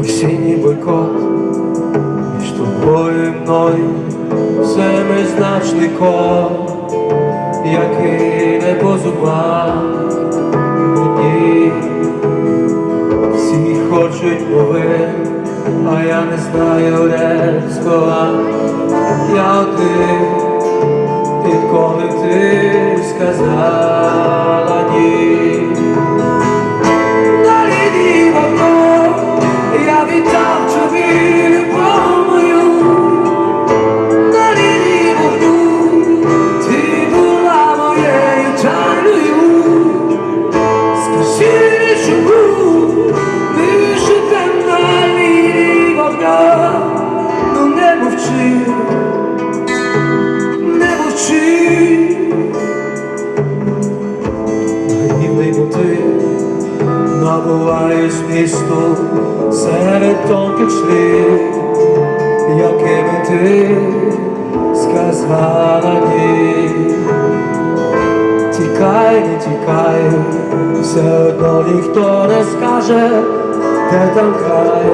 осінній бойкот між тобою і мною семизначний код, який не по зубах мені. Всі хочуть новин, а я не знаю сховати. Я один, відколи ти сказала набуває змісту серед тонких шлів, якими ти сказала ні. Тікай, не тікай, все одно ніхто не скаже, де там край,